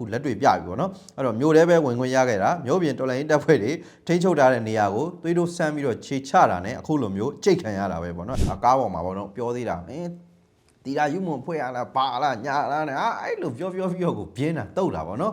အခုလက်တွေပြပြီပေါ့နော်အဲ့တော့မြို့ထဲပဲဝင်ခွင့်ရခဲ့တာမြို့ပြင်တော်လိုင်းတပ်ဖွဲ့တွေထိန်းချုပ်ထားတဲ့နေရာကိုသွေးတို့ဆန်းပြီးတော့ခြေချတာနဲ့အခုလိုမျိုးကြိတ်ခံရတာပဲပေါ့နော်အကားပေါ်မှာပေါ့နော်ပြောသေးတာအင်းတီရာယူမွန်ဖွဲ့ရလားပါလားညာလားနဲ့အာအဲ့လိုပြောပြောပြီးတော့ကိုပြင်းတာတုတ်တာပေါ့နော်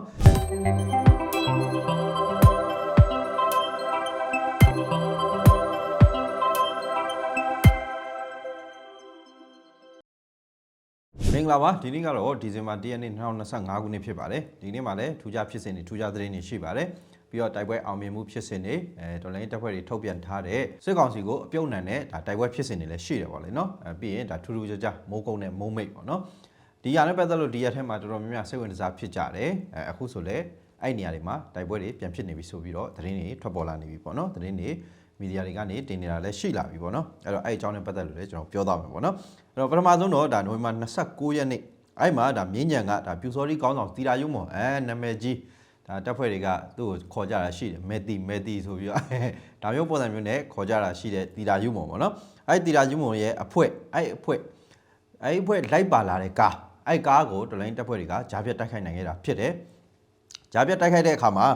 ဂလာပါဒီနေ့ကတော့ဒီဇင်ဘာ10ရက်နေ့2025ခုနှစ်ဖြစ်ပါတယ်ဒီနေ့မှာလည်းထူးခြားဖြစ်စဉ်တွေထူးခြားသတင်းတွေရှိပါတယ်ပြီးတော့တိုက်ပွဲအောင်မြင်မှုဖြစ်စဉ်တွေအဲတော်လိုင်းတပ်ဖွဲ့တွေထုတ်ပြန်ထားတဲ့စစ်ကောင်စီကိုအပြုတ်နံနဲ့ဒါတိုက်ပွဲဖြစ်စဉ်တွေလည်းရှိတယ်ပေါ့လေနော်အဲပြီးရင်ဒါထူးထူးခြားခြားမိုးကုန်းနဲ့မိုးမိတ်ပေါ့နော်ဒီရနဲ့ပတ်သက်လို့ဒီရက်ထဲမှာတော်တော်များများစိတ်ဝင်စားဖြစ်ကြတယ်အဲအခုဆိုလည်းအဲ့နေရာတွေမှာတိုက်ပွဲတွေပြန်ဖြစ်နေပြီဆိုပြီးတော့သတင်းတွေထွက်ပေါ်လာနေပြီပေါ့နော်သတင်းတွေ မီဒီယာတွေကနေတင်နေတာလည်းရှိလာပြီပေါ့နော်အဲ့တော့အဲ့အကြောင်းနဲ့ပတ်သက်လို့လည်းကျွန်တော်ပြောသားမယ်ပေါ့နော်အဲ့တော့ပထမဆုံးတော့ဒါနိုဝင်ဘာ29ရက်နေ့အဲ့မှာဒါမြင်းညံကဒါပြူစော်ဒီကောင်းဆောင်တီတာယုံမော်အဲနာမည်ကြီးဒါတပ်ဖွဲ့တွေကသူ့ကိုခေါ်ကြတာရှိတယ်မဲတီမဲတီဆိုပြီးတော့ဒါမျိုးပုံစံမျိုးနဲ့ခေါ်ကြတာရှိတယ်တီတာယုံမော်ပေါ့နော်အဲ့တီတာယုံမော်ရဲ့အဖွဲအဲ့အဖွဲအဲ့အဖွဲလိုက်ပါလာတဲ့ကားအဲ့ကားကိုဒလိုင်းတပ်ဖွဲ့တွေကဂျားပြတ်တိုက်ခိုက်နိုင်ခဲ့တာဖြစ်တယ်ဂျားပြတ်တိုက်ခိုက်တဲ့အခါမှာ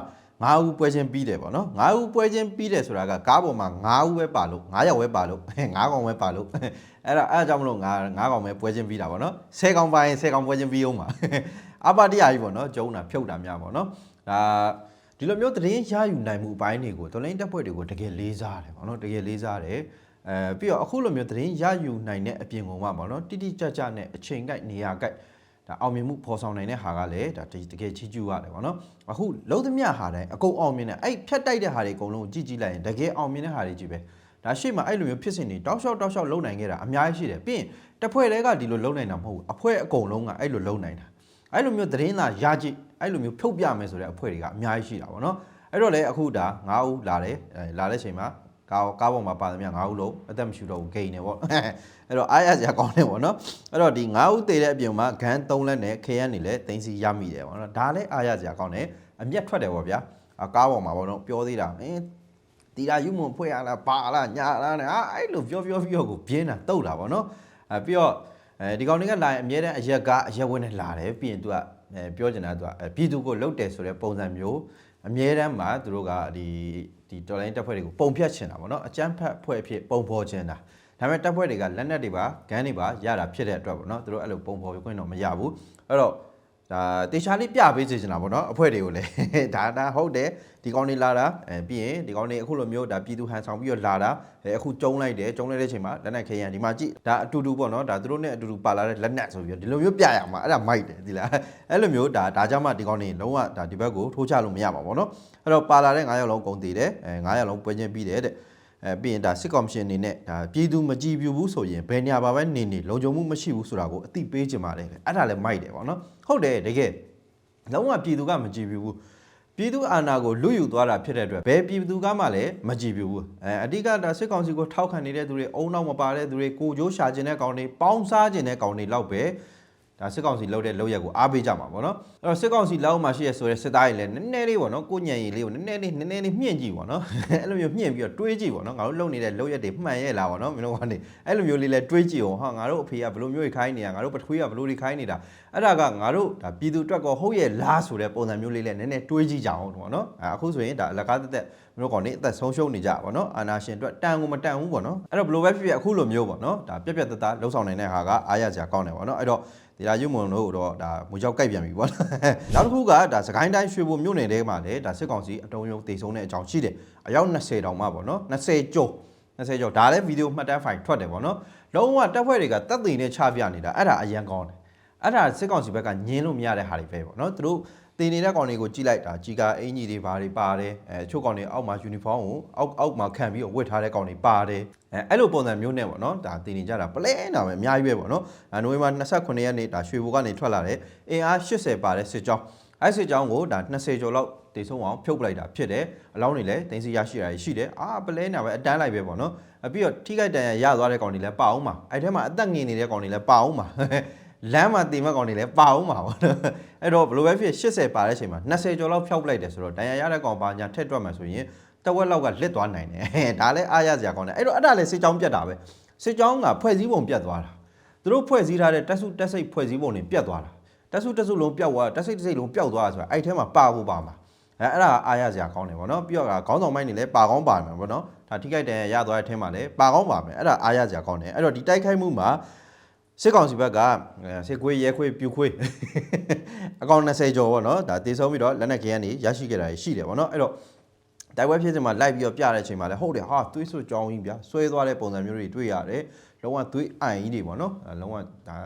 9ဦးပွဲချင်းပြီးတယ်ပေါ့နော်9ဦးပွဲချင်းပြီးတယ်ဆိုတာကကားပေါ်မှာ9ဦးပဲပါလို့9ယောက်ပဲပါလို့9ကောင်ပဲပါလို့အဲ့ဒါအဲ့ဒါကြောင့်မလို့9 9ကောင်ပဲပွဲချင်းပြီးတာပေါ့နော်10ကောင်ပါရင်10ကောင်ပွဲချင်းပြီးအောင်ပါအပါတရားကြီးပေါ့နော်ကျုံတာဖြုတ်တာများပေါ့နော်ဒါဒီလိုမျိုးသတင်းရယူနိုင်မှုအပိုင်းတွေကိုတော်လိုင်းတက်ဖွဲ့တွေကိုတကယ်လေးစားတယ်ပေါ့နော်တကယ်လေးစားတယ်အဲပြီးတော့အခုလိုမျိုးသတင်းရယူနိုင်တဲ့အပြင်ကောင်မှပေါ့နော်တိတိကျကျနဲ့အချိန်ကိုက်နေရာကိုက် ဒါအောင်မြင်မှုဖော်ဆောင်နိုင်တဲ့ဟာကလည်းဒါတကယ်ချီးကျူးရတယ်ပေါ့နော်အခုလုံးသမျှဟာတိုင်းအကုန်အောင်မြင်တယ်အဲ့ဖြတ်တိုက်တဲ့ဟာတွေအကုန်လုံးကြည့်ကြည့်လိုက်ရင်တကယ်အောင်မြင်တဲ့ဟာတွေကြီးပဲဒါရှေ့မှာအဲ့လိုမျိုးဖြစ်စဉ်တွေတောက်လျှောက်တောက်လျှောက်လုံနိုင်ခဲ့တာအများကြီးရှိတယ်ပြီးရင်တစ်ဖွဲ့တည်းကဒီလိုလုံနိုင်တာမဟုတ်ဘူးအဖွဲအကုန်လုံးကအဲ့လိုလုံနိုင်တာအဲ့လိုမျိုးသတင်းသာရကြည့်အဲ့လိုမျိုးဖြုတ်ပြမယ်ဆိုတဲ့အဖွဲတွေကအများကြီးရှိတာပေါ့နော်အဲ့တော့လေအခုဒါ9ဦးလာတယ်အဲလာတဲ့ချိန်မှာ ကားကားပေါ်မှာပါသမျှ9ဦးလုံးအသက်မရှူတော့ဘူးဂိန်နေပေါ့အဲ့တော့အားရစရာကောင်းတယ်ပေါ့နော်အဲ့တော့ဒီ9ဦးတည်တဲ့အပြင်မှာဂန်း3လက်နဲ့ခရမ်းနေလဲတင်းစီရမိတယ်ပေါ့နော်ဒါလည်းအားရစရာကောင်းတယ်အမျက်ထွက်တယ်ပေါ့ဗျာအကားပေါ်မှာပေါ့နော်ပြောသေးတာအင်းတီရာယူမွန်ဖွဲ့ရလားပါလားညာလားနဲ့အာအဲ့လိုပြောပြောပြီးတော့ကိုပြင်းတာတုတ်တာပေါ့နော်အဲပြီးတော့အဲဒီကောင်တွေကလာရင်အမြဲတမ်းအရက်ကအရက်ဝင်းနဲ့လာတယ်ပြီးရင်သူကအဲပြောချင်တာသူကအဲပြည်သူကိုလှုပ်တယ်ဆိုတဲ့ပုံစံမျိုးအမြဲတမ်းမှာသူတို့ကဒီ ဒီတော်လိုင်းတက်ဖွဲ့တွေကိုပုံဖြတ်ချင်တာပေါ့နော်အကြမ်းဖက်ဖွဲ့အဖြစ်ပုံဖော်ချင်တာဒါပေမဲ့တပ်ဖွဲ့တွေကလက်နက်တွေပါဂန်းတွေပါရတာဖြစ်တဲ့အတွက်ပေါ့နော်သူတို့အဲ့လိုပုံဖော်ခွင့်တော့မရဘူးအဲ့တော့ ဒါတေချာလေးပြပေးစေချင်တာပေါ့နော်အဖွဲ့တွေကိုလည်းဒါဒါဟုတ်တယ်ဒီကောင်းနေလာတာအဲပြီးရင်ဒီကောင်းနေအခုလိုမျိုးဒါပြည်သူဟန်ဆောင်ပြီးတော့လာတာအဲအခုကျုံလိုက်တယ်ကျုံလိုက်တဲ့အချိန်မှာလက်နက်ခဲရန်ဒီမှာကြည့်ဒါအတူတူပေါ့နော်ဒါသူတို့နဲ့အတူတူပါလာတဲ့လက်နက်ဆိုပြီးတော့ဒီလိုမျိုးပြရမှာအဲ့ဒါမိုက်တယ်ဒီလားအဲ့လိုမျိုးဒါဒါကြောင့်မှဒီကောင်းနေလုံးဝဒါဒီဘက်ကိုထိုးချလို့မရပါဘူးပေါ့နော်အဲ့တော့ပါလာတဲ့9ယောက်လုံးကုန်တည်တယ်အဲ9ယောက်လုံးပွဲချင်းပြီးတယ်တဲ့ အဲပြီးရင်ဒါစစ်ကော်မရှင်အနေနဲ့ဒါပြည်သူမကြည်ပြူဘူးဆိုရင်ဘယ်ညာပါပဲနေနေလုံခြုံမှုမရှိဘူးဆိုတာကိုအသိပေးချင်ပါတယ်လေအဲ့ဒါလည်းမိုက်တယ်ပေါ့နော်ဟုတ်တယ်တကယ်လုံးဝပြည်သူကမကြည်ပြူဘူးပြည်သူအာဏာကိုလူယူသွားတာဖြစ်တဲ့အတွက်ဘယ်ပြည်သူကမှလည်းမကြည်ပြူဘူးအဲအဓိကဒါစစ်ကောင်စီကိုထောက်ခံနေတဲ့သူတွေအုံနောက်မပါတဲ့သူတွေကိုကြိုးရှာခြင်းတဲ့ကောင်တွေပေါင်းစားခြင်းတဲ့ကောင်တွေလောက်ပဲ ဒါစစ်ကောင်စီလောက်တဲ့လောက်ရက်ကိုအားပေးကြမှာပေါ့နော်အဲ့တော့စစ်ကောင်စီလောက်မှရှိရဆိုရဲစစ်သားတွေလည်းနည်းနည်းလေးပေါ့နော်ကိုညံရည်လေးကိုနည်းနည်းလေးနည်းနည်းလေးမြင့်ကြည့်ပေါ့နော်အဲ့လိုမျိုးမြင့်ပြီးတော့တွေးကြည့်ပေါ့နော်ငါတို့လုံနေတဲ့လောက်ရက်တွေမှန်ရဲ့လားပေါ့နော်မင်းတို့ကနေအဲ့လိုမျိုးလေးလဲတွေးကြည့်အောင်ဟာငါတို့အဖေကဘယ်လိုမျိုးခိုင်းနေတာငါတို့ပထွေးကဘယ်လိုတွေခိုင်းနေတာ အဲ့ဒါကငါတို့ဒါပြည်သူအတွက်ကောဟုတ်ရဲ့လားဆိုတဲ့ပုံစံမျိုးလေးလဲနည်းနည်းတွေးကြည့်ကြအောင်ပေါ့နော်အဲအခုဆိုရင်ဒါအလကားတက်တက်မင်းတို့ကောင်နေအသက်ဆုံးရှုံးနေကြပါတော့အာနာရှင်အတွက်တန်ကိုမတန်ဘူးပေါ့နော်အဲ့တော့ဘယ်လိုပဲဖြစ်ဖြစ်အခုလိုမျိုးပေါ့နော်ဒါပြက်ပြက်တသားလှုပ်ဆောင်နေတဲ့ဟာကအားရစရာကောင်းတယ်ပေါ့နော်အဲ့တော့ဒီလာယူမွန်တို့တော့ဒါမူကြောက်ကြိုက်ပြန်ပြီပေါ့နောက်တစ်ခုကဒါစကိုင်းတိုင်းရွှေဘုံမြို့နယ်ထဲမှာလည်းဒါစစ်ကောင်စီအတုံးယုံတေဆုံးတဲ့အကြောင်းရှိတယ်အယောက်20တောင်မှပေါ့နော်20ကျော်20ကျော်ဒါလည်းဗီဒီယိုမှတ်တမ်းဖိုင်ထွက်တယ်ပေါ့နော်လုံးဝတက်ဖွဲ့တွေကတက်သိနေချပြနေတာအဲ့ဒါအရန်ကောင်းတယ် အဲ့ဒါစစ်ကောင်စီဘက်ကညင်းလို့မရတဲ့ဟာတွေပဲပေါ့နော်သူတို့တင်နေတဲ့ကောင်တွေကိုကြည့်လိုက်တာကြီးကအင်ကြီးတွေဘာတွေပါတယ်အဲချို့ကောင်တွေအောက်မှာယူနီဖောင်းကိုအောက်အောက်မှာခံပြီးတော့ဝတ်ထားတဲ့ကောင်တွေပါတယ်အဲအဲ့လိုပုံစံမျိုးနဲ့ပေါ့နော်ဒါတင်နေကြတာပလဲနာပဲအများကြီးပဲပေါ့နော်အဲနိုဝင်ဘာ29ရက်နေ့ဒါရွှေဘိုကနေထွက်လာတဲ့အင်အား80ပါတဲ့စစ်ကြောင်းအဲ့စစ်ကြောင်းကိုဒါ20ကျော်လောက်တေဆုံးအောင်ဖြုတ်ပလိုက်တာဖြစ်တယ်အလောင်းတွေလည်းတင်းစီရရှိတာရှိတယ်အာပလဲနာပဲအတန်းလိုက်ပဲပေါ့နော်အပြီးတော့ထိခိုက်တန်ရရသွားတဲ့ကောင်တွေလည်းပါအောင်ပါအဲ့ထဲမှာအသက်ငင်နေတဲ့ကောင်တွေလည်းပါအောင်ပါ လမ်းမှာတင်မဲ့ကောင်တွေလည်းပါအောင်ပါပေါ့နော်အဲ့တော့ဘယ်လိုပဲဖြစ်80ပါတဲ့အချိန်မှာ20ကျော်လောက်ဖျောက်ပလိုက်တယ်ဆိုတော့တန်ရရတဲ့ကောင်ပါညာထက်တွက်မှဆိုရင်တဝက်လောက်ကလစ်သွားနိုင်တယ်ဒါလည်းအားရစရာကောင်းတယ်အဲ့တော့အဲ့ဒါလည်းစစ်ကြောင်းပြတ်တာပဲစစ်ကြောင်းကဖွဲ့စည်းပုံပြတ်သွားတာသူတို့ဖွဲ့စည်းထားတဲ့တက်စုတက်စိတ်ဖွဲ့စည်းပုံတွေပြတ်သွားတာတက်စုတက်စုလုံးပျောက်သွားတက်စိတ်တက်စိတ်လုံးပျောက်သွားဆိုတာအဲ့ထဲမှာပါဖို့ပါမှာအဲအဲ့ဒါအားရစရာကောင်းတယ်ဗောနော်ပြီးတော့ခေါင်းဆောင်မိုင်းနေလဲပါကောင်းပါမယ်ဗောနော်ဒါထိခိုက်တယ်ရသွားတဲ့အထဲမှာလဲပါကောင်းပါမယ်အဲ့ဒါအားရစရာကောင်းတယ်အဲ့တော့ဒီတိုက်ခိုက်မှုမှာ စစ်ကောင်စီဘက်ကစစ်ခွေးရဲခွေးပြူခွေးအကောင်20ကျော်ဗောနော်ဒါတေဆုံးပြီးတော့လက်နက်ခဲကနေရရှိခဲ့တာရှိတယ်ဗောနော်အဲ့တော့တိုက်ပွဲဖြစ်စဉ်မှာလိုက်ပြီးတော့ပြတဲ့အချိန်မှာလည်းဟုတ်တယ်ဟာသွေးဆွကြောင်းကြီးဗျာဆွဲသွားတဲ့ပုံစံမျိုးတွေတွေ့ရတယ်လုံးဝသွေးအိုင်ကြီးတွေပေါ့နော်အဲလုံးဝဒါ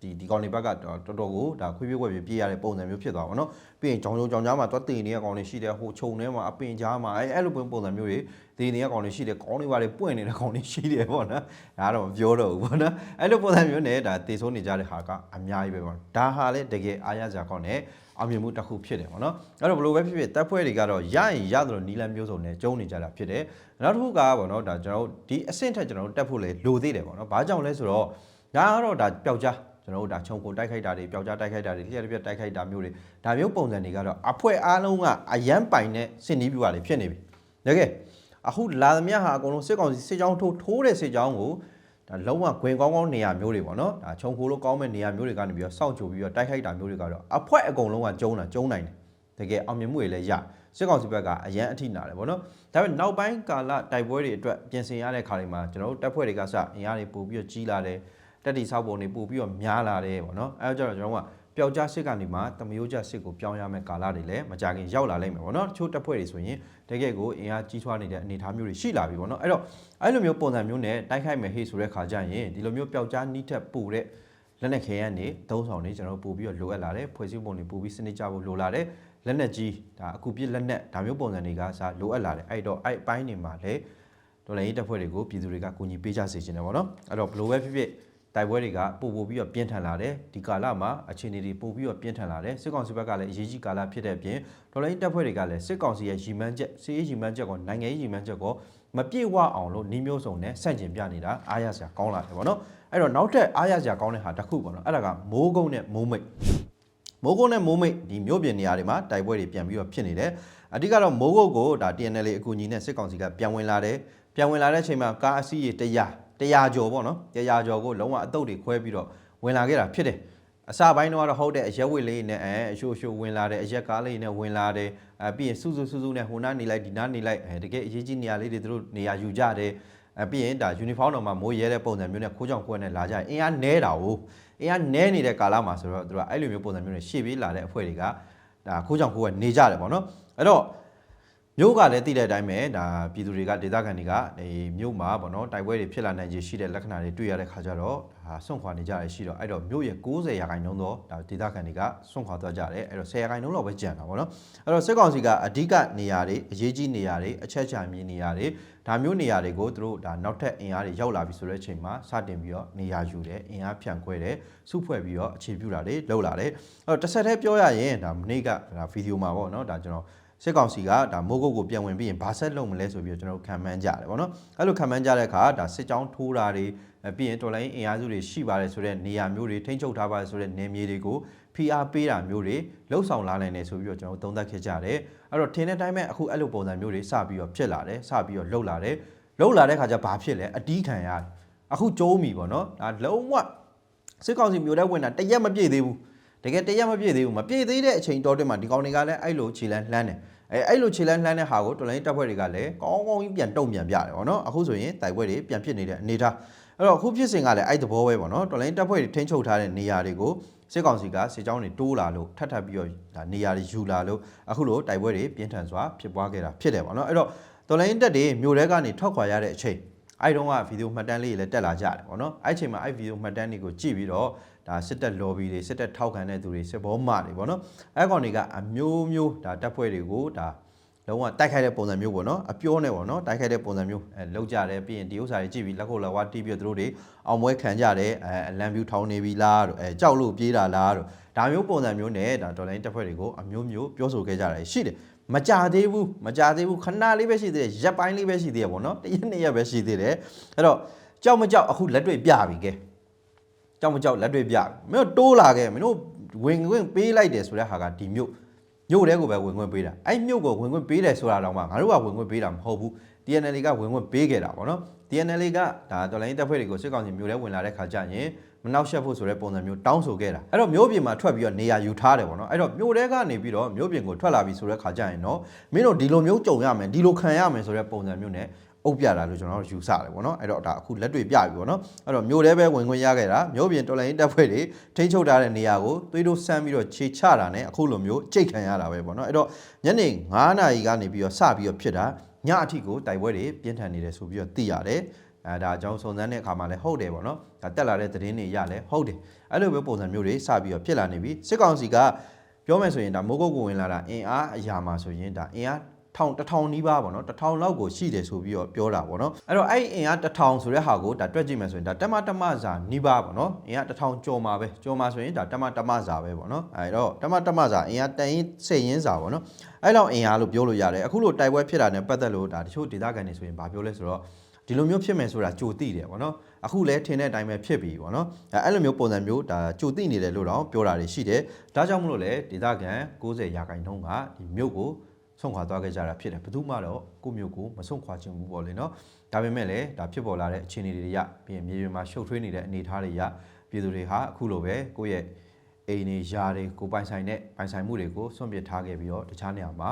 ဒီဒီကောင်တွေဘက်ကတော်တော်ကိုဒါခွေးပြေးခွေးပြေးပြေးရတဲ့ပုံစံမျိုးဖြစ်သွားပါတော့ပြီးရင်ကြောင်ကြောင်ကြောင်ကြားမှာသွားတင်နေတဲ့ကောင်တွေရှိတယ်ဟိုခြုံထဲမှာအပင်ကြားမှာအဲအဲ့လိုပုံစံမျိုးတွေ တင်နေတဲ့ကောင်တွေရှိတယ်ကောင်တွေပါလေပွင့်နေတဲ့ကောင်တွေရှိတယ်ပေါ့နော်ဒါကတော့မပြောတော့ဘူးပေါ့နော်အဲ့လိုပုံစံမျိုးနဲ့ဒါတေဆုံးနေကြတဲ့ဟာကအများကြီးပဲပေါ့ဒါဟာလည်းတကယ်အားရစရာကောင်းတယ်အောင်မြင်မှုတစ်ခုဖြစ်တယ်ပေါ့နော်အဲ့တော့ဘလို့ပဲဖြစ်ဖြစ်တပ်ဖွဲ့တွေကတော့ရရင်ရသလိုနီလန်မျိုးစုံနဲ့ကျုံနေကြတာဖြစ်တယ်နောက်တစ်ခုကပေါ့နော်ဒါကျွန်တော်တို့ဒီအဆင့်ထက်ကျွန်တော်တို့တက်ဖို့လေလိုသေးတယ်ပေါ့နော်ဘာကြောင့်လဲဆိုတော့ဒါကတော့ဒါပျောက်ကြားကျွန်တော်တို့ဒါခြုံကိုတိုက်ခိုက်တာတွေပျောက်ကြားတိုက်ခိုက်တာတွေလျှက်တစ်ပြက်တိုက်ခိုက်တာမျိုးတွေဒါမျိုးပုံစံတွေကတော့အဖွဲ့အားလုံးကအယမ်းပိုင်တဲ့စင်နီးပြူပါလေဖြစ်နေပြီတကယ် အခုလာသမျှဟာအကုန်လုံးစစ်ကောင်စီစစ်ကြောင်းထိုးထိုးတဲ့စစ်ကြောင်းကိုဒါလုံးဝခွင်ကောင်းကောင်းနေရာမျိုးတွေပေါ့နော်ဒါခြုံခိုးလို့ကောင်းမဲ့နေရာမျိုးတွေကနေပြီးတော့စောင့်ကြိုပြီးတော့တိုက်ခိုက်တာမျိုးတွေကတော့အဖွဲ့အကုန်လုံးကကျုံးတာကျုံးနိုင်တယ်တကယ်အောင်မြင်မှုတွေလည်းရစစ်ကောင်စီဘက်ကအရန်အထိနာတယ်ပေါ့နော်ဒါပေမဲ့နောက်ပိုင်းကာလတိုက်ပွဲတွေအတွက်ပြင်ဆင်ရတဲ့ခါတွေမှာကျွန်တော်တို့တပ်ဖွဲ့တွေကစအင်အားတွေပို့ပြီးတော့ကြီးလာတယ်တက်တီဆောက်ပုံတွေပို့ပြီးတော့များလာတယ်ပေါ့နော်အဲဒါကြောင့်ကျွန်တော်တို့က ပျောက်ကြားစစ်ကနေမှတမယိုးကျစစ်ကိုပြောင်းရမယ့်ကာလတွေလည်းမကြခင်ရောက်လာလိမ့်မယ်ပေါ့နော်တချို့တပ်ဖွဲ့တွေဆိုရင်တကယ်ကိုအင်အားကြီးထွားနေတဲ့အနေအထားမျိုးတွေရှိလာပြီပေါ့နော်အဲ့တော့အဲ့လိုမျိုးပုံစံမျိုးနဲ့တိုက်ခိုက်မယ်ဟေ့ဆိုတဲ့ခါကျရင်ဒီလိုမျိုးပျောက်ကြားနီးထက်ပိုတဲ့လက်နက်ခဲရန်နေသုံးဆောင်နေကျွန်တော်တို့ပို့ပြီးတော့လိုအပ်လာတယ်ဖွဲ့စည်းပုံတွေပို့ပြီးစနစ်ကြဖို့လိုလာတယ်လက်နက်ကြီးဒါအခုပြစ်လက်နက်ဒါမျိုးပုံစံတွေကစားလိုအပ်လာတယ်အဲ့တော့အဲ့အပိုင်းတွေမှာလည်းဒေါ်လာရေးတပ်ဖွဲ့တွေကိုပြည်သူတွေကကူညီပေးကြစေချင်တယ်ပေါ့နော်အဲ့တော့ဘလိုပဲဖြစ်ဖြစ် တိုက်ပွဲတွေကပို့ပို့ပြီးတော့ပြင်းထန်လာတယ်ဒီကာလမှာအခြေအနေတွေပို့ပြီးတော့ပြင်းထန်လာတယ်စစ်ကောင်စီဘက်ကလည်းအရေးကြီးကာလဖြစ်တဲ့အပြင်ဒေါ်လာရေးတပ်ဖွဲ့တွေကလည်းစစ်ကောင်စီရဲ့ရီမန်းချက်စီးရေးရီမန်းချက်ကောနိုင်ငံရေးရီမန်းချက်ကောမပြည့်ဝအောင်လို့နှီးမျိုးစုံနဲ့ဆန့်ကျင်ပြနေတာအားရစရာကောင်းလာတယ်ပေါ့နော်အဲ့တော့နောက်ထပ်အားရစရာကောင်းတဲ့ဟာတစ်ခုပေါ့နော်အဲ့ဒါကမိုးကုန်းနဲ့မိုးမိတ်မိုးကုတ်နဲ့မိုးမိတ်ဒီမြို့ပြင်နေရာတွေမှာတိုက်ပွဲတွေပြန်ပြီးတော့ဖြစ်နေတယ်အဓိကတော့မိုးကုတ်ကိုဒါ TNL အကူအညီနဲ့စစ်ကောင်စီကပြန်ဝင်လာတယ်ပြန်ဝင်လာတဲ့အချိန်မှာကားအစီးရေ100 100ကျော်ပေါ့နော်100ကျော်ကိုလုံးဝအတုပ်တွေခွဲပြီးတော့ဝင်လာခဲ့တာဖြစ်တယ်အစပိုင်းတော့ဟုတ်တဲ့အရက်ဝစ်လေးနဲ့အဲအရှိုးရှိုးဝင်လာတယ်အရက်ကားလေးနဲ့ဝင်လာတယ်အဲပြီးရင်စုစုစုစုနဲ့ဟိုနားနေလိုက်ဒီနားနေလိုက်အဲတကယ်အရေးကြီးနေရာလေးတွေသူတို့နေရာယူကြတယ်အဲပြီးရင်ဒါယူနီဖောင်းတော်မှာမိုးရဲတဲ့ပုံစံမျိုးနဲ့ခိုးကြောင်ကွဲနဲ့လာကြရင်အင်အားနဲတာကိုအင်အားနဲနေတဲ့ကာလမှာဆိုတော့သူတို့ကအဲ့လိုမျိုးပုံစံမျိုးနဲ့ရှေ့ပြေးလာတဲ့အဖွဲ့တွေကဒါခိုးကြောင်ခိုးကနေကြတယ်ပေါ့နော်အဲ့တော့ မြို့ကလည်းသိတဲ့အတိုင်းပဲဒါပြည်သူတွေကဒေသခံတွေကဒီမြို့မှာပေါ့နော်တိုက်ပွဲတွေဖြစ်လာနိုင်ခြေရှိတဲ့လက္ခဏာတွေတွေ့ရတဲ့ခါကျတော့ဒါဆွန့်ခွာနေကြရရှိတော့အဲ့တော့မြို့ရဲ့90ရာခိုင်နှုန်းသောဒါဒေသခံတွေကဆွန့်ခွာသွားကြတယ်အဲ့တော့10ရာခိုင်နှုန်းလောက်ပဲကျန်တာပေါ့နော်အဲ့တော့စစ်ကောင်စီကအဓိကနေရာတွေအရေးကြီးနေရာတွေအချက်ချာမြင်နေရာတွေဒါမျိုးနေရာတွေကိုသူတို့ဒါနောက်ထပ်အင်အားတွေရောက်လာပြီဆိုတဲ့အချိန်မှာစတင်ပြီးတော့နေရာယူတယ်အင်အားဖြန့်ခွဲတယ်စုဖွဲ့ပြီးတော့အခြေပြုတာတွေလုပ်လာတယ်အဲ့တော့တစ်ဆက်တည်းပြောရရင်ဒါမနေ့ကဒါဗီဒီယိုမှာပေါ့နော်ဒါကျွန်တော် စစ်ကောင်စီကဒါမိုးကုတ်ကိုပြန်ဝင်ပြီးရင်ဘာဆက်လုပ်မလဲဆိုပြီးတော့ကျွန်တော်တို့ခံမှန်းကြတယ်ဗောနော်အဲ့လိုခံမှန်းကြတဲ့အခါဒါစစ်ကြောင်းထိုးတာတွေအဲပြီးရင်တော်လိုင်းအင်အားစုတွေရှိပါတယ်ဆိုတဲ့နေရာမျိုးတွေထိန်းချုပ်ထားပါတယ်ဆိုတဲ့နေမြေတွေကိုဖိအားပေးတာမျိုးတွေလှုပ်ဆောင်လာနိုင်တယ်ဆိုပြီးတော့ကျွန်တော်တို့သုံးသပ်ခဲ့ကြတယ်အဲ့တော့ထင်းတဲ့အတိုင်းပဲအခုအဲ့လိုပုံစံမျိုးတွေစပြီးတော့ဖြစ်လာတယ်စပြီးတော့လှုပ်လာတယ်လှုပ်လာတဲ့ခါကျဘာဖြစ်လဲအတီးခံရတယ်အခုကျိုးမီဗောနော်ဒါလုံးဝစစ်ကောင်စီမျိုးတဲ့ဝင်တာတရက်မပြည့်သေးဘူး တကယ်တရက်မပြည့်သေးဘူးမပြည့်သေးတဲ့အချိန်တော်တွင်မှာဒီကောင်တွေကလည်းအဲ့လိုခြေလန်းလှမ်းတယ်အဲအဲ့လိုခြေလန်းလှမ်းတဲ့ဟာကိုတော်လိုင်းတပ်ဖွဲ့တွေကလည်းကောင်းကောင်းကြီးပြန်တုံ့ပြန်ပြတယ်ပေါ့နော်အခုဆိုရင်တိုက်ပွဲတွေပြန်ဖြစ်နေတဲ့အနေအထားအဲ့တော့အခုဖြစ်စဉ်ကလည်းအဲ့သဘောပဲပေါ့နော်တော်လိုင်းတပ်ဖွဲ့တွေထိန်းချုပ်ထားတဲ့နေရာတွေကိုစစ်ကောင်စီကစစ်ကြောင်းတွေတိုးလာလို့ထပ်ထပ်ပြီးတော့ဒါနေရာတွေယူလာလို့အခုလိုတိုက်ပွဲတွေပြင်းထန်စွာဖြစ်ပွားခဲ့တာဖြစ်တယ်ပေါ့နော်အဲ့တော့တော်လိုင်းတပ်တွေမြို့ထဲကနေထွက်ခွာရတဲ့အချိန် အဲ့တုန်းကဗီဒီယိုမှတ်တမ်းလေးတွေလည်းတက်လာကြတယ်ပေါ့နော်အဲ့ချိန်မှာအဲ့ဗီဒီယိုမှတ်တမ်းတွေကိုကြည့်ပြီးတော့ဒါစစ်တပ် lobby တွေစစ်တပ်ထောက်ခံတဲ့သူတွေစစ်ဘောမတွေပေါ့နော်အဲ့ကောင်တွေကအမျိုးမျိုးဒါတပ်ဖွဲ့တွေကိုဒါလုံးဝတိုက်ခိုက်တဲ့ပုံစံမျိုးပေါ့နော်အပြောနဲ့ပေါ့နော်တိုက်ခိုက်တဲ့ပုံစံမျိုးအဲလောက်ကြတယ်ပြီးရင်ဒီဥစ္စာတွေကြည့်ပြီးလက်ခုပ်လက်ဝါးတီးပြီးတော့သူတို့တွေအောင်ပွဲခံကြတယ်အဲအလံပြူထောင်းနေပြီလားတို့အဲကြောက်လို့ပြေးတာလားတို့ဒါမျိုးပုံစံမျိုးနဲ့ဒါဒေါ်လာတပ်ဖွဲ့တွေကိုအမျိုးမျိုးပြောဆိုခဲ့ကြတယ်ရှိတယ် မကြသေးဘူးမကြသေးဘူးခဏလေးပဲရှိသေးတယ်ရက်ပိုင်းလေးပဲရှိသေးတယ်ပေါ့နော်တစ်ရက်နှစ်ရက်ပဲရှိသေးတယ်အဲ့တော့ကြောက်မကြောက်အခုလက်တွေ့ပြပြီကဲကြောက်မကြောက်လက်တွေ့ပြမင်းတို့တိုးလာခဲ့မင်းတို့ဝင်ခွင့်ပေးလိုက်တယ်ဆိုတဲ့ဟာကဒီမြို့မြို့တဲကိုပဲဝင်ခွင့်ပေးတာအဲ့မြို့ကိုဝင်ခွင့်ပေးတယ်ဆိုတာတော့မှငါတို့ကဝင်ခွင့်ပေးတာမဟုတ်ဘူး TNL ကဝင်ခွင့်ပေးခဲ့တာဗောနော် TNL ကဒါတော်လိုင်းတပ်ဖွဲ့တွေကိုစစ်ကောင်စီမြို့ထဲဝင်လာတဲ့ခါကျရင် မနှောက်ယှက်ဖို့ဆိုတဲ့ပုံစံမျိုးတောင်းဆိုခဲ့တာအဲ့တော့မြို့ပြင်မှာထွက်ပြီးတော့နေရာယူထားတယ်ပေါ့နော်အဲ့တော့မြို့ထဲကနေပြီးတော့မြို့ပြင်ကိုထွက်လာပြီဆိုတဲ့ခါကျရင်တော့မင်းတို့ဒီလိုမျိုးကြုံရမယ်ဒီလိုခံရမယ်ဆိုတဲ့ပုံစံမျိုးနဲ့အုပ်ပြတာလို့ကျွန်တော်တို့ယူဆတယ်ပေါ့နော်အဲ့တော့ဒါအခုလက်တွေ့ပြပြီပေါ့နော်အဲ့တော့မြို့ထဲပဲဝင်ခွင့်ရခဲ့တာမြို့ပြင်တော်လိုင်းတပ်ဖွဲ့တွေထိန်းချုပ်ထားတဲ့နေရာကိုသွေးတို့ဆန်းပြီးတော့ခြေချတာနဲ့အခုလိုမျိုးကြိတ်ခံရတာပဲပေါ့နော်အဲ့တော့ညနေ9နာရီကနေပြီးတော့စပြီးတော့ဖြစ်တာညအထိကိုတိုက်ပွဲတွေပြင်းထန်နေတယ်ဆိုပြီးတော့သိရတယ် အဲဒါအကြောင်းစုံစမ်းတဲ့အခါမှာလည်းဟုတ်တယ်ပေါ့နော်ဒါတက်လာတဲ့သတင်းတွေရလဲဟုတ်တယ်အဲ့လိုပဲပုံစံမျိုးတွေစပြီးတော့ဖြစ်လာနေပြီစစ်ကောင်စီကပြောမယ်ဆိုရင်ဒါမိုးကုတ်ကိုဝင်လာတာအင်အားအရာမှာဆိုရင်ဒါအင်အားထောင်တစ်ထောင်နီးပါးပေါ့နော်တစ်ထောင်လောက်ကိုရှိတယ်ဆိုပြီးတော့ပြောတာပေါ့နော်အဲ့တော့အဲ့ဒီအင်အားတစ်ထောင်ဆိုတဲ့ဟာကိုဒါတွက်ကြည့်မယ်ဆိုရင်ဒါတက်မတက်မစာနီးပါးပေါ့နော်အင်အားတစ်ထောင်ကျော်မှာပဲကျော်မှာဆိုရင်ဒါတက်မတက်မစာပဲပေါ့နော်အဲ့တော့တက်မတက်မစာအင်အားတန်ရင်စိတ်ရင်းစာပေါ့နော်အဲ့လောက်အင်အားလို့ပြောလို့ရတယ်အခုလိုတိုက်ပွဲဖြစ်တာနဲ့ပတ်သက်လို့ဒါတချို့ဒေသခံတွေဆိုရင်ဗာပြောလဲဆိုတော့ ဒီလိုမျိုးဖြစ်မယ်ဆိုတာကြိုသိတယ်ပေါ့နော်အခုလဲထင်တဲ့အတိုင်းပဲဖြစ်ပြီပေါ့နော်အဲအဲ့လိုမျိုးပုံစံမျိုးဒါကြိုသိနေတယ်လို့တော့ပြောတာတွေရှိတယ်ဒါကြောင့်မလို့လဲဒေသခံ90ရာခိုင်နှုန်းကဒီမြို့ကိုဆုံးခွာသွားခဲ့ကြတာဖြစ်တယ်ဘယ်သူမှတော့ကိုယ့်မြို့ကိုမဆုံးခွာချင်ဘူးပေါ့လေနော်ဒါပေမဲ့လည်းဒါဖြစ်ပေါ်လာတဲ့အခြေအနေတွေရပြီးရင်မြေပြင်မှာရှုပ်ထွေးနေတဲ့အနေအထားတွေရပြည်သူတွေဟာအခုလိုပဲကိုယ့်ရဲ့အိမ်တွေယားတွေကိုပိုင်ဆိုင်တဲ့ပိုင်ဆိုင်မှုတွေကိုစွန့်ပစ်ထားခဲ့ပြီးတော့တခြားနေရာမှာ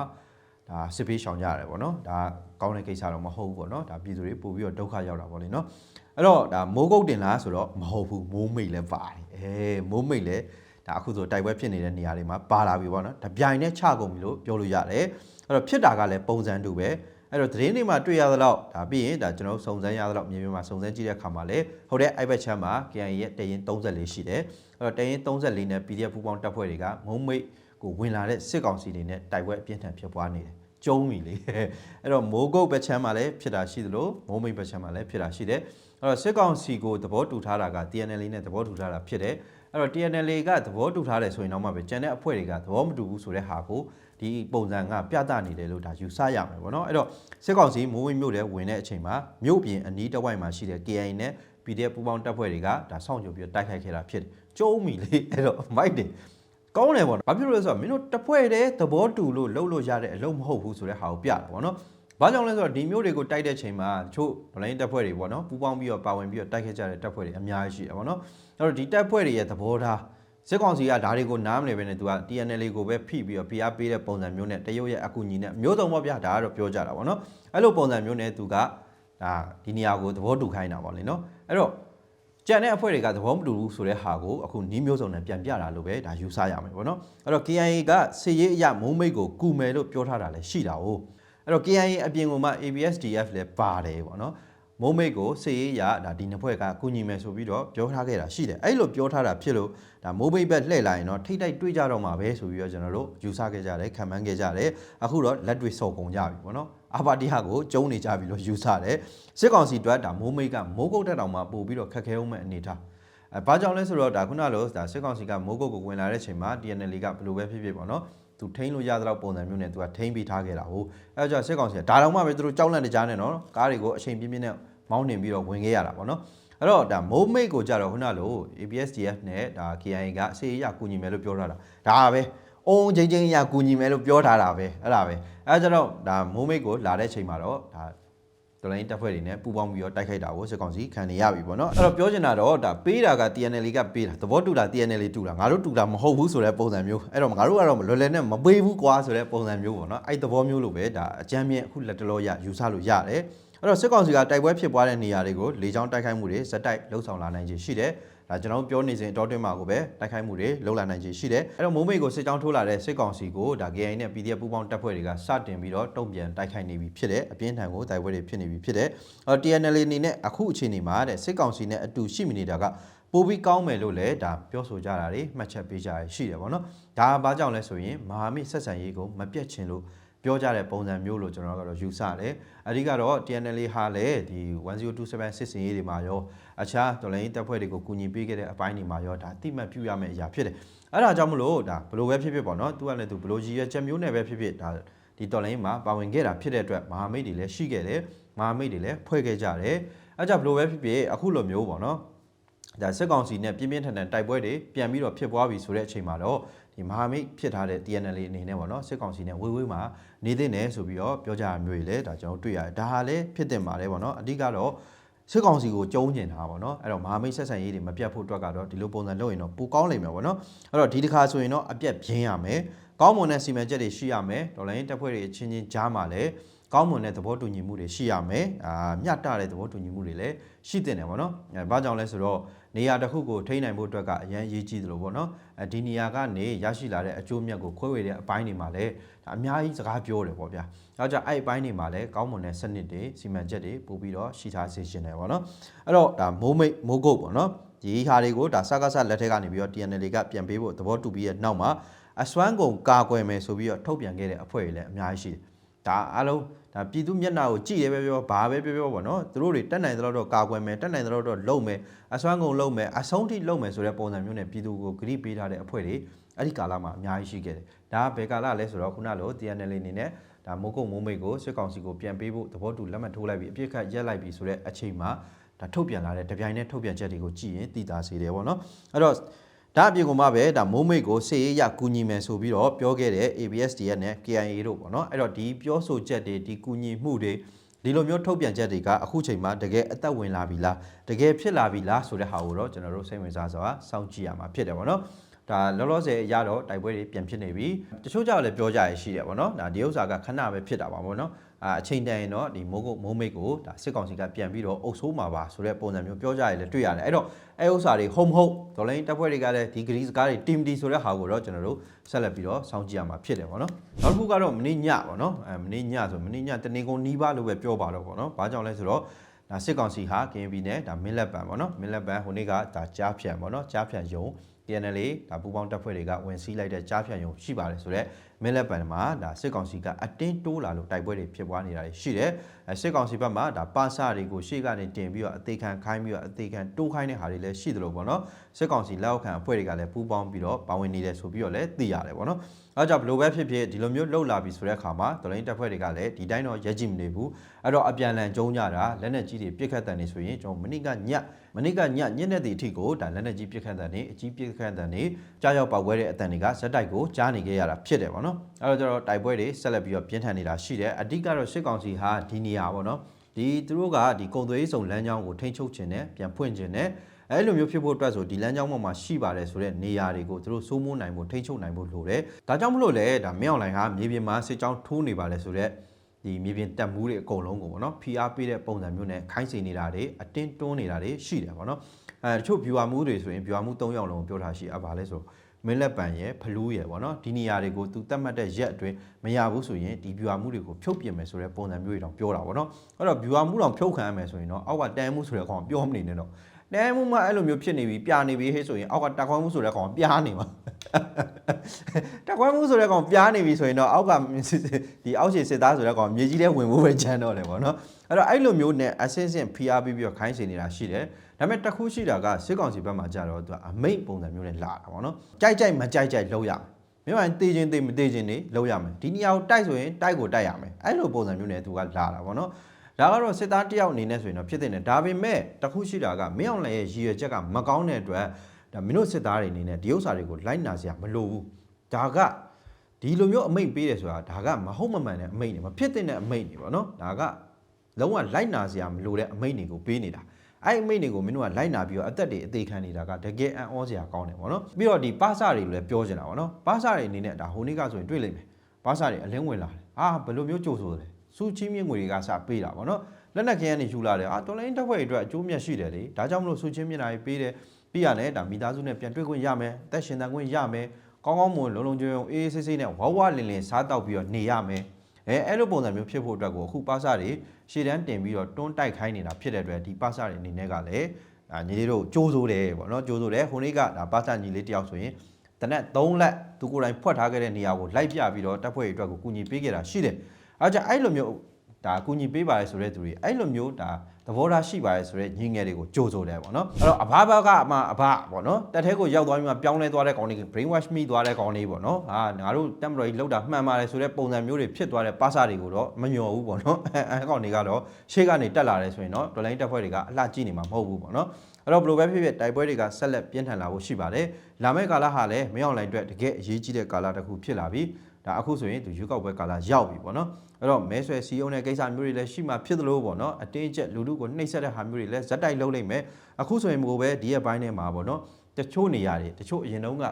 ဒါစစ်ပေးရှောင်ကြရတယ်ပေါ့နော်ဒါကောင်းတဲ့ကိစ္စတော့မဟုတ်ဘူးပေါ့နော်ဒါပြည်သူတွေပို့ပြီးတော့ဒုက္ခရောက်တာပေါ့လေနော်အဲ့တော့ဒါမိုးကုတ်တင်လားဆိုတော့မဟုတ်ဘူးမိုးမိတ်လည်းပါတယ်အဲမိုးမိတ်လည်းဒါအခုဆိုတိုက်ပွဲဖြစ်နေတဲ့နေရာတွေမှာပါလာပြီပေါ့နော်ဒါပြိုင်နဲ့ချကုန်ပြီလို့ပြောလို့ရတယ်အဲ့တော့ဖြစ်တာကလည်းပုံစံတူပဲအဲ့တော့သတင်းတွေမှာတွေ့ရသလောက်ဒါပြီးရင်ဒါကျွန်တော်စုံစမ်းရသလောက်မြေပြင်မှာစုံစမ်းကြည့်တဲ့အခါမှာလည်းဟုတ်တဲ့အိုက်ဘက်ချမ်းမှာ KIA ရဲ့တရင်34ရှိတယ်အဲ့တော့တရင်34နဲ့ PDF ပူပေါင်းတပ်ဖွဲ့တွေကမုံမိတ် ကိုဝင်လာတဲ့စစ်ကောင်စီတွေနဲ့တိုက်ပွဲအပြင်းထန်ဖြစ်ပွားနေတယ်ကျုံးပြီလေအဲ့တော့မိုးကုတ်ဘက်ချမ်းမှာလည်းဖြစ်တာရှိသလိုမုံမိတ်ဘက်ချမ်းမှာလည်းဖြစ်တာရှိတယ်အဲ့တော့စစ်ကောင်စီကိုသဘောတူထားတာက TNL နဲ့သဘောတူထားတာဖြစ်တယ်အဲ့တော့ TNL ကသဘောတူထားတယ်ဆိုရင်တော့မှပဲကျန်တဲ့အဖွဲ့တွေကသဘောမတူဘူးဆိုတဲ့ဟာကိုဒီပုံစံကပြသနေတယ်လို့ဒါယူဆရမယ်ပေါ့နော်အဲ့တော့စစ်ကောင်စီမိုးဝင်းမြို့တဲ့ဝင်တဲ့အချိန်မှာမြို့ပြင်အနီးတစ်ဝိုက်မှာရှိတဲ့ KI နဲ့ PDF ပူးပေါင်းတပ်ဖွဲ့တွေကဒါစောင့်ကြိုပြီးတိုက်ခိုက်ခဲ့တာဖြစ်တယ်ကျုံးမိလေအဲ့တော့မိုက်တယ် ကောင်းတယ်ပေါ့နော်ဘာဖြစ်လို့လဲဆိုတော့မင်းတို့တစ်ဖွဲ့တည်းသဘောတူလို့လှုပ်လို့ရတဲ့အလုပ်မဟုတ်ဘူးဆိုတဲ့ဟာကိုပြတာပေါ့နော်ဘာကြောင့်လဲဆိုတော့ဒီမျိုးတွေကိုတိုက်တဲ့ချိန်မှာတချို့ဗလိုင်းတပ်ဖွဲ့တွေပေါ့နော်ပူးပေါင်းပြီးတော့ပါဝင်ပြီးတော့တိုက်ခဲ့ကြတဲ့တပ်ဖွဲ့တွေအများကြီးရှိတယ်ပေါ့နော်အဲ့တော့ဒီတပ်ဖွဲ့တွေရဲ့သဘောထားစစ်ကောင်စီကဒါတွေကိုနားမလည်ပဲနဲ့သူက TNL ကိုပဲဖိပြီးတော့ PR ပေးတဲ့ပုံစံမျိုးနဲ့တရုတ်ရဲ့အကူအညီနဲ့မျိုးစုံပေါ့ဗျာဒါကတော့ပြောကြတာပေါ့နော်အဲ့လိုပုံစံမျိုးနဲ့သူကဒါဒီနေရာကိုသဘောတူခိုင်းတာပေါ့လေနော်အဲ့တော့ ကြံတဲ့အဖွဲ့တွေကသဘောမတူဘူးဆိုတဲ့ဟာကိုအခုနီးမျိုးစုံနဲ့ပြန်ပြတာလို့ပဲဒါယူဆရမယ်ပေါ့နော်အဲ့တော့ KIA ကစစ်ရေးအရမုံမိတ်ကိုကူမယ်လို့ပြောထားတာလည်းရှိတာ哦အဲ့တော့ KIA အပြင်ကမှ ABSDF လည်းပါတယ်ပေါ့နော် မုံမိတ်ကိုစစ်ရေးရဒါဒီနှစ်ဖွဲ့ကကူညီမယ်ဆိုပြီးတော့ပြောထားခဲ့တာရှိတယ်အဲ့လိုပြောထားတာဖြစ်လို့ဒါမိုးမိတ်ဘက်လှည့်လာရင်တော့ထိတ်တိုက်တွေ့ကြတော့မှာပဲဆိုပြီးတော့ကျွန်တော်တို့ယူဆခဲ့ကြတယ်ခံမှန်းခဲ့ကြတယ်အခုတော့လက်တွေ့စော်ကုန်ကြပြီပေါ့နော်အာပါတီဟာကိုကျုံနေကြပြီလို့ယူဆတယ်စစ်ကောင်စီတွက်ဒါမိုးမိတ်ကမိုးကုတ်တက်တောင်မှပို့ပြီးတော့ခက်ခဲအောင်မဲ့အနေထားအဲဘာကြောင့်လဲဆိုတော့ဒါခုနလိုဒါစစ်ကောင်စီကမိုးကုတ်ကိုဝင်လာတဲ့ချိန်မှာ TNL ကဘယ်လိုပဲဖြစ်ဖြစ်ပေါ့နော်သူထိန်းလို့ရသလောက်ပုံစံမျိုးနဲ့သူကထိန်းပေးထားခဲ့တာဟုတ်အဲကြောင့်စစ်ကောင်စီကဒါတော့မှပဲသူတို့ကြောက်လန့်တကြားနဲ့နော်ကားတွေကိုအချိန်ပြင်းပြင်းနဲ့ မောင်းနှင်ပြီးတော့ဝင်ခဲ့ရတာပေါ့နော်အဲ့တော့ဒါမိုးမိတ်ကိုကြတော့ခုနလို ABSDF နဲ့ဒါ KIA ကအစေအရကူညီမယ်လို့ပြောထားတာဒါပဲအုံချင်းချင်းအရကူညီမယ်လို့ပြောထားတာပဲအဲ့ဒါပဲအဲကြတော့ဒါမိုးမိတ်ကိုလာတဲ့ချိန်မှာတော့ဒါဒလိုင်းတပ်ဖွဲ့တွေနဲ့ပူးပေါင်းပြီးတော့တိုက်ခိုက်တာကိုစစ်ကောင်စီခံနေရပြီပေါ့နော်အဲ့တော့ပြောချင်တာတော့ဒါပေးတာက TNL ကပေးတာသဘောတူတာ TNL တူတာငါတို့တူတာမဟုတ်ဘူးဆိုတဲ့ပုံစံမျိုးအဲ့တော့ငါတို့ကတော့လွယ်လွယ်နဲ့မပေးဘူးကွာဆိုတဲ့ပုံစံမျိုးပေါ့နော်အဲ့သဘောမျိုးလိုပဲဒါအကြမ်းမြင့်အခုလက်တလောရယူဆလို့ရတယ် အဲ့တော့စစ်ကောင်စီကတိုက်ပွဲဖြစ်ပွားတဲ့နေရာတွေကိုလေကြောင်းတိုက်ခိုက်မှုတွေဇက်တိုက်လှုပ်ဆောင်လာနိုင်ခြင်းရှိတယ်ဒါကျွန်တော်ပြောနေစဉ်အတော်တွင်းမှာကိုပဲတိုက်ခိုက်မှုတွေလှုပ်လာနိုင်ခြင်းရှိတယ်အဲ့တော့မိုးမိတ်ကိုစစ်ကြောင်းထိုးလာတဲ့စစ်ကောင်စီကိုဒါ KI နဲ့ PDF ပူးပေါင်းတပ်ဖွဲ့တွေကစတင်ပြီးတော့တုံ့ပြန်တိုက်ခိုက်နေပြီဖြစ်တယ်အပြင်းထန်ကိုတိုက်ပွဲတွေဖြစ်နေပြီဖြစ်တယ်အဲ့တော့ TNL အနေနဲ့အခုအချိန်ဒီမှာတဲ့စစ်ကောင်စီနဲ့အတူရှိမိနေတာကပိုပြီးကောင်းမယ်လို့လည်းဒါပြောဆိုကြတာတွေမှတ်ချက်ပေးကြရရှိတယ်ပေါ့နော်ဒါဘာကြောင့်လဲဆိုရင်မဟာမိတ်ဆက်ဆံရေးကိုမပြတ်ချင်လို့ ပြောကြတဲ့ပုံစံမျိုးလို့ကျွန်တော်ကတော့ယူဆတယ်အဓိကတော့ TNL ဟာလည်းဒီ1027စစ်စင်ရေးတွေမှာရောအခြားတော်လိုင်းတပ်ဖွဲ့တွေကိုကူညီပေးခဲ့တဲ့အပိုင်းတွေမှာရောဒါတိမှတ်ပြုရမယ့်အရာဖြစ်တယ်အဲ့ဒါကြောင့်မလို့ဒါဘလို့ပဲဖြစ်ဖြစ်ပေါ့နော်သူကလည်းသူဘလို့ကြီးရချက်မျိုးနဲ့ပဲဖြစ်ဖြစ်ဒါဒီတော်လိုင်းမှာပါဝင်ခဲ့တာဖြစ်တဲ့အတွက်မဟာမိတ်တွေလည်းရှိခဲ့တယ်မဟာမိတ်တွေလည်းဖွဲ့ခဲ့ကြတယ်အဲ့ကြောင့်ဘလို့ပဲဖြစ်ဖြစ်အခုလိုမျိုးပေါ့နော်ဒါစစ်ကောင်စီနဲ့ပြင်းပြင်းထန်ထန်တိုက်ပွဲတွေပြန်ပြီးတော့ဖြစ်ပွားပြီဆိုတဲ့အချိန်မှာတော့ ဒီမဟာမိတ်ဖြစ်ထားတဲ့ TNL အနေနဲ့ပေါ့နော်စစ်ကောင်စီနဲ့ဝေးဝေးမှာနေသင့်တယ်ဆိုပြီးတော့ပြောကြရမျိုးတွေလည်းဒါကျွန်တော်တွေ့ရတယ်ဒါဟာလည်းဖြစ်တင်ပါတယ်ပေါ့နော်အဓိကတော့စစ်ကောင်စီကိုကျုံးကျင်တာပေါ့နော်အဲ့တော့မဟာမိတ်ဆက်ဆံရေးတွေမပြတ်ဖို့အတွက်ကတော့ဒီလိုပုံစံလုပ်ရင်တော့ပိုကောင်းလိမ့်မယ်ပေါ့နော်အဲ့တော့ဒီတစ်ခါဆိုရင်တော့အပြတ်ပြင်းရမယ်ကောင်းမွန်တဲ့စီမံချက်တွေရှိရမယ်ဒေါ်လာရင်းတက်ဖွဲ့တွေအချင်းချင်းကြားမှာလည်းကောင်းမွန်တဲ့သဘောတူညီမှုတွေရှိရမယ်အာမျှတတဲ့သဘောတူညီမှုတွေလည်းရှိတင်တယ်ပေါ့နော်အဲဘာကြောင့်လဲဆိုတော့ နေရာတစ်ခုကိုထိန်းနိုင်ဖို့အတွက်ကအရန်အရေးကြီးသလိုပေါ့နော်အဲဒီနေရာကနေရရှိလာတဲ့အကျိုးမြတ်ကိုခွဲဝေတဲ့အပိုင်းတွေမှာလည်းဒါအများကြီးစကားပြောတယ်ပေါ့ဗျာ။ဒါကြောင့်အဲ့ဒီအပိုင်းတွေမှာလည်းကောင်းမွန်တဲ့စနစ်တွေစီမံချက်တွေပို့ပြီးတော့ရှိထားစေရှင်တယ်ပေါ့နော်။အဲ့တော့ဒါမိုးမိတ်မိုးကုတ်ပေါ့နော်။ဒီဟာတွေကိုဒါစကားဆလက်ထက်ကနေပြီးတော့ TNL ကပြန်ပေးဖို့သဘောတူပြီးရဲ့နောက်မှာအစွမ်းကုန်ကာကွယ်မယ်ဆိုပြီးတော့ထုတ်ပြန်ခဲ့တဲ့အဖွဲ့တွေလည်းအများကြီးရှိတယ်။ဒါအားလုံး ဒါပြည်သူမျက်နှာကိုကြည့်ရဲပဲပြောဘာပဲပြောပြောပေါ့နော်သူတို့တွေတက်နိုင်သလောက်တော့ကာကွယ်မယ်တက်နိုင်သလောက်တော့လုံမယ်အစွမ်းကုန်လုံမယ်အဆုံးထိလုံမယ်ဆိုတဲ့ပုံစံမျိုးနဲ့ပြည်သူကိုဂရိပေးထားတဲ့အဖွဲ့တွေအဲ့ဒီကာလမှာအများကြီးရှိခဲ့တယ်ဒါကဘယ်ကာလလဲဆိုတော့ခုနလို TNL အနေနဲ့ဒါမိုးကုတ်မိုးမိတ်ကိုစစ်ကောင်စီကိုပြန်ပေးဖို့သဘောတူလက်မှတ်ထိုးလိုက်ပြီးအပြစ်ခတ်ရက်လိုက်ပြီးဆိုတဲ့အချိန်မှာဒါထုတ်ပြန်လာတဲ့တပြိုင်တည်းထုတ်ပြန်ချက်တွေကိုကြည့်ရင်သိသာစေတယ်ပေါ့နော်အဲ့တော့ ဒါအပြင်ကမှပဲဒါမိုးမိတ်ကိုစေရေးရကူညီမယ်ဆိုပြီးတော့ပြောခဲ့တဲ့ ABSDF နဲ့ KIA တို့ပေါ့နော်အဲ့တော့ဒီပြောဆိုချက်တွေဒီကူညီမှုတွေဒီလိုမျိုးထုတ်ပြန်ချက်တွေကအခုချိန်မှာတကယ်အသက်ဝင်လာပြီလားတကယ်ဖြစ်လာပြီလားဆိုတဲ့ဟာကိုတော့ကျွန်တော်တို့စိတ်ဝင်စားစွာစောင့်ကြည့်ရမှာဖြစ်တယ်ပေါ့နော်ဒါလောလောဆယ်ရတော့တိုက်ပွဲတွေပြန်ဖြစ်နေပြီတချို့ကြောက်လည်းပြောကြရရှိတယ်ပေါ့နော်ဒါဒီဥစ္စာကခဏပဲဖြစ်တာပါပေါ့နော် အာအချိန်တန်ရင်တော့ဒီမိုးကုတ်မိုးမိတ်ကိုဒါစစ်ကောင်စီကပြန်ပြီးတော့အုပ်ဆိုးမှာပါဆိုတဲ့ပုံစံမျိုးပြောကြရလည်းတွေ့ရတယ်အဲ့တော့အဲဥစ္စာတွေ home home ဒေါ်လာတပ်ဖွဲ့တွေကလည်းဒီဂရီစကားတွေ team D ဆိုတဲ့ဟာကိုတော့ကျွန်တော်တို့ဆက်လက်ပြီးတော့စောင့်ကြည့်ရမှာဖြစ်တယ်ပေါ့နော်နောက်တစ်ခုကတော့မင်းညပေါ့နော်အဲမင်းညဆိုမင်းညတနေကုန်နီးပါလို့ပဲပြောပါတော့ပေါ့နော်ဘာကြောင့်လဲဆိုတော့ဒါစစ်ကောင်စီဟာ KNB နဲ့ဒါမင်းလက်ပံပေါ့နော်မင်းလက်ပံဟိုနေ့ကဒါကြားဖြန့်ပေါ့နော်ကြားဖြန့်ယုံ TNL ဒါပူပေါင်းတပ်ဖွဲ့တွေကဝင်စီးလိုက်တဲ့ကြားဖြန့်ယုံရှိပါတယ်ဆိုတော့ မင်းလက်ပံမှာဒါစစ်ကောင်စီကအတင်းတိုးလာလို့တိုက်ပွဲတွေဖြစ်ပွားနေတာရှိတယ်အဲစစ်ကောင်စီဘက်မှာဒါပါစာတွေကိုရှေ့ကနေတင်ပြီးတော့အသေးခံခိုင်းပြီးတော့အသေးခံတိုးခိုင်းတဲ့ဟာတွေလည်းရှိတယ်လို့ပေါ့နော်စစ်ကောင်စီလက်အောက်ခံအဖွဲ့တွေကလည်းပူပေါင်းပြီးတော့ပါဝင်နေတယ်ဆိုပြီးတော့လည်းသိရတယ်ပေါ့နော်အဲကြောင့်ဘလို့ပဲဖြစ်ဖြစ်ဒီလိုမျိုးလှုပ်လာပြီဆိုတဲ့အခါမှာဒလိုင်းတပ်ဖွဲ့တွေကလည်းဒီတိုင်းတော့ရဲကြည့်မနေဘူးအဲ့တော့အပြန်လန်ကျုံကြတာလက်နက်ကြီးတွေပြစ်ခတ်တန်နေဆိုရင်ကျွန်တော်မနိကညက်မနိကညညညက်တဲ့အထိကိုဒါလက်နက်ကြီးပြစ်ခတ်တန်နေအကြီးပြစ်ခတ်တန်နေကြားရောက်ပောက်ကွဲတဲ့အတန်တွေကဇက်တိုက်ကိုကြားနေခဲ့ရတာဖြစ်တယ်ပေါ့နော်အဲ့တော့ကျတော့တိုက်ပွဲတွေဆက်လက်ပြီးတော့ပြင်းထန်နေတာရှိတယ်အဓိကတော့စစ်ကောင်စီဟာဒီနေရာပေါ့နော်ဒီသူတို့ကဒီကုံသွေးစုံလမ်းကြောင်းကိုထိန်းချုပ်ခြင်းနဲ့ပြန်ဖွင့်ခြင်းနဲ့အဲ့လိုမျိုးဖြစ်ဖို့အတွက်ဆိုဒီလမ်းကြောင်းပေါ်မှာရှိပါတယ်ဆိုတဲ့နေရာတွေကိုသူတို့စိုးမိုးနိုင်ဖို့ထိန်းချုပ်နိုင်ဖို့လိုတယ်။ဒါကြောင့်မလို့လေဒါမြောက်လိုင်ဟာမြေပြင်မှာစစ်ကြောင်းထိုးနေပါလေဆိုတဲ့ဒီမြေပြင်တက်မှုတွေအကုန်လုံးကိုပေါ့နော်ဖိအားပေးတဲ့ပုံစံမျိုးနဲ့ခိုင်းစေနေတာတွေအတင်းတွန်းနေတာတွေရှိတယ်ပေါ့နော်။အဲတချို့ viewer မှုတွေဆိုရင် viewer မှု၃ယောက်လုံးပြောထားရှိအပ်ပါလဲဆိုတော့ မင်းလက်ပံရဲ့ဖလူးရဲ့ပေါ့နော်ဒီနေရာတွေကိုသူတတ်မှတ်တဲ့ရက်အတွင်းမရဘူးဆိုရင်ဒီ viewer မှုတွေကိုဖြုတ်ပြင်မယ်ဆိုတဲ့ပုံစံမျိုးတွေတောင်ပြောတာပေါ့နော်အဲ့တော့ viewer မှုတောင်ဖြုတ်ခံရမယ်ဆိုရင်တော့အောက်ကတန်မှုဆိုတဲ့ကောင်ပြောမနေနဲ့တော့တန်မှုမှအဲ့လိုမျိုးဖြစ်နေပြီပြနေပြီဟဲ့ဆိုရင်အောက်ကတက်ခွန်းမှုဆိုတဲ့ကောင်ပြားနေမှာတက်ခွန်းမှုဆိုတဲ့ကောင်ပြားနေပြီဆိုရင်တော့အောက်ကဒီအောက်ခြေစစ်သားဆိုတဲ့ကောင်မြေကြီးထဲဝင်ဖို့ပဲချမ်းတော့တယ်ပေါ့နော်အဲ့တော့အဲ့လိုမျိုးနဲ့အစင်းစင်း PR ပြီးပြီးတော့ခိုင်းစေနေတာရှိတယ် ဒါပေမဲ့တစ်ခုရှိတာကစစ်ကောင်စီဘက်မှာကြာတော့သူကအမိတ်ပုံစံမျိုးနဲ့လာတာပေါ့နော်ကြိုက်ကြိုက်မကြိုက်ကြိုက်လောက်ရမယ်မြန်မာတေးချင်းတေးမတေးချင်းနေလောက်ရမယ်ဒီနေရာကိုတိုက်ဆိုရင်တိုက်ကိုတိုက်ရမယ်အဲ့လိုပုံစံမျိုးနဲ့သူကလာတာပေါ့နော်ဒါကတော့စစ်သားတယောက်အနေနဲ့ဆိုရင်တော့ဖြစ်တဲ့နဲ့ဒါပေမဲ့တခုရှိတာကမင်းအောင်လှိုင်ရဲ့ရည်ရွယ်ချက်ကမကောင်းတဲ့အတွက်ဒါမင်းတို့စစ်သားတွေအနေနဲ့ဒီဥစ္စာတွေကိုလိုက်နာစရာမလိုဘူးဒါကဒီလိုမျိုးအမိတ်ပေးတယ်ဆိုတာဒါကမဟုတ်မမှန်တဲ့အမိတ်နေမဖြစ်တဲ့အမိတ်နေပေါ့နော်ဒါကလုံးဝလိုက်နာစရာမလိုတဲ့အမိတ်တွေကိုပေးနေတာ အဲ့အမိတ်တွေကိုမင်းတို့ကလိုက်နာပြီးတော့အသက်တွေအသေးခံနေတာကတကယ်အံ့ဩစရာကောင်းတယ်ပေါ့နော်ပြီးတော့ဒီပါစတွေလည်းပြောချင်တာပေါ့နော်ပါစတွေအနေနဲ့ဒါဟိုနေ့ကဆိုရင်တွေ့လိမ့်မယ်ပါစတွေအလင်းဝင်လာတယ်အာဘယ်လိုမျိုးကြိုဆိုတယ်စူချင်းမြင့်ငွေတွေကစပေးတာပေါ့နော်လက်နက်ခင်းကနေယူလာတယ်အာတော်လိုင်းတက်ဖွဲ့တွေအတွက်အကျိုးမြတ်ရှိတယ်လေဒါကြောင့်မလို့စူချင်းမြင့်တာတွေပေးတယ်ပြီးရတယ်ဒါမိသားစုနဲ့ပြန်တွေ့ခွင့်ရမယ်အသက်ရှင်သန်ခွင့်ရမယ်ကောင်းကောင်းမွန်လုံလုံခြုံခြုံအေးအေးဆေးဆေးနဲ့ဝဝလင်လင်စားတောက်ပြီးတော့နေရမယ် အဲအဲ့လိုပုံစံမျိုးဖြစ်ဖို့အတွက်ကိုအခုပါစတွေရှေ့တန်းတင်ပြီးတော့တွန်းတိုက်ခိုင်းနေတာဖြစ်တဲ့အတွက်ဒီပါစတွေအနေနဲ့ကလည်းအာညီလေးတို့ကြိုးစိုးတယ်ပေါ့နော်ကြိုးစိုးတယ်ဟိုနေ့ကဒါပါစညီလေးတယောက်ဆိုရင်တနက်3လက်သူကိုယ်တိုင်ဖွက်ထားခဲ့တဲ့နေရာကိုလိုက်ပြပြီးတော့တပ်ဖွဲ့တွေအတွက်ကိုကူညီပေးခဲ့တာရှိတယ်အဲကြောင့်အဲ့လိုမျိုးဒါအကူညီပေးပါလေဆိုတဲ့သူတွေအဲ့လိုမျိုးဒါသ ဘောထားရှိပါလေဆိုတဲ့ညီငယ်တွေကိုကြိုးစိုးတယ်ပေါ့နော်အဲ့တော့အဘဘကအမအဘပေါ့နော်တက်ထဲကိုရောက်သွားပြီးမှပြောင်းလဲသွားတဲ့ကောင်တွေ brain wash မိသွားတဲ့ကောင်တွေပေါ့နော်ဟာငါတို့တက်မတော်ကြီးလောက်တာမှန်ပါတယ်ဆိုတဲ့ပုံစံမျိုးတွေဖြစ်သွားတဲ့ပါစာတွေကိုတော့မညော်ဘူးပေါ့နော်အဲကောင်တွေကတော့ရှေ့ကနေတက်လာတယ်ဆိုရင်တော့ဒေါ်လိုင်းတက်ဖွဲ့တွေကအလှကြည့်နေမှာမဟုတ်ဘူးပေါ့နော်အဲ့တော့ဘယ်လိုပဲဖြစ်ဖြစ်တိုက်ပွဲတွေကဆက်လက်ပြင်းထန်လာဖို့ရှိပါတယ်လာမယ့်ကာလဟာလည်းမင်းအောင်လိုင်းအတွက်တကယ်အရေးကြီးတဲ့ကာလတစ်ခုဖြစ်လာပြီး ဒါအခုဆိုရင်သူရွေးကောက်ပွဲကာလရောက်ပြီပေါ့နော်အဲ့တော့မဲဆွယ်စီယုံတဲ့ကိစ္စမျိုးတွေလည်းရှိမှဖြစ်သလိုပေါ့နော်အတင်းအကျပ်လူလူကိုနှိပ်စက်တဲ့ဟာမျိုးတွေလည်းဇက်တိုက်လုပ်လိုက်မယ်အခုဆိုရင်မို့ပဲဒီရက်ပိုင်းထဲမှာပေါ့နော်တချို့နေရာတွေတချို့အရင်တုန်းက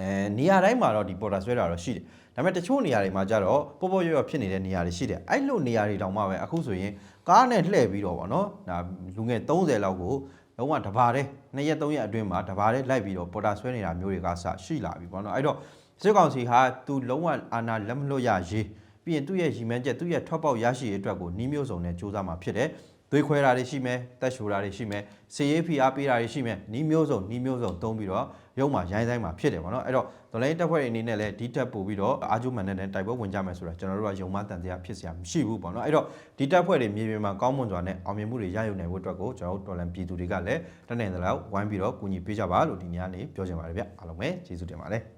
အဲနေရာတိုင်းမှာတော့ဒီပေါ်တာဆွဲတာတော့ရှိတယ်ဒါပေမဲ့တချို့နေရာတွေမှာကျတော့ပေါ်ပေါ်ရွရွဖြစ်နေတဲ့နေရာတွေရှိတယ်အဲ့လိုနေရာတွေတောင်မှပဲအခုဆိုရင်ကားနဲ့လှည့်ပြီးတော့ပေါ့နော်ဒါလူငယ်30လောက်ကိုလုံးဝတဘာတဲ့နှစ်ရက်သုံးရက်အတွင်းမှာတဘာတဲ့လိုက်ပြီးတော့ပေါ်တာဆွဲနေတာမျိုးတွေကစရှိလာပြီပေါ့နော်အဲ့တော့ စစ်ကောင်စီဟာသူလုံးဝအာဏာလက်မလွတ်ရရေးပြီးရင်သူ့ရဲ့ရည်မှန်းချက်သူ့ရဲ့ထွက်ပေါက်ရရှိရေးအတွက်ကိုနှီးမျိုးစုံနဲ့စူးစမ်းမှာဖြစ်တယ်သွေးခွဲတာတွေရှိမယ်တက်ရှိုတာတွေရှိမယ်စေရေးဖိအားပေးတာတွေရှိမယ်နှီးမျိုးစုံနှီးမျိုးစုံသုံးပြီးတော့ရုံမှာရိုင်းဆိုင်မှာဖြစ်တယ်ပေါ့နော်အဲ့တော့ဒလိုင်းတက်ဖွဲ့တွေအနေနဲ့လည်းဒီတက်ပို့ပြီးတော့အာဂျူမန်နဲ့တိုက်ပွဲဝင်ကြမယ်ဆိုတာကျွန်တော်တို့ကယုံမတန်တရားဖြစ်စရာမရှိဘူးပေါ့နော်အဲ့တော့ဒီတက်ဖွဲ့တွေမြေပြင်မှာကောင်းမွန်စွာနဲ့အောင်မြင်မှုတွေရယူနိုင်ဖို့အတွက်ကိုကျွန်တော်တို့တော်လန်ပြည်သူတွေကလည်းတနိုင်တဲ့လောက်ဝိုင်းပြီးတော့ကူညီပေးကြပါလို့ဒီနေ့ကနေပြောချင်ပါတယ်ဗျအားလုံးပဲကျေးဇူးတင်ပါတယ်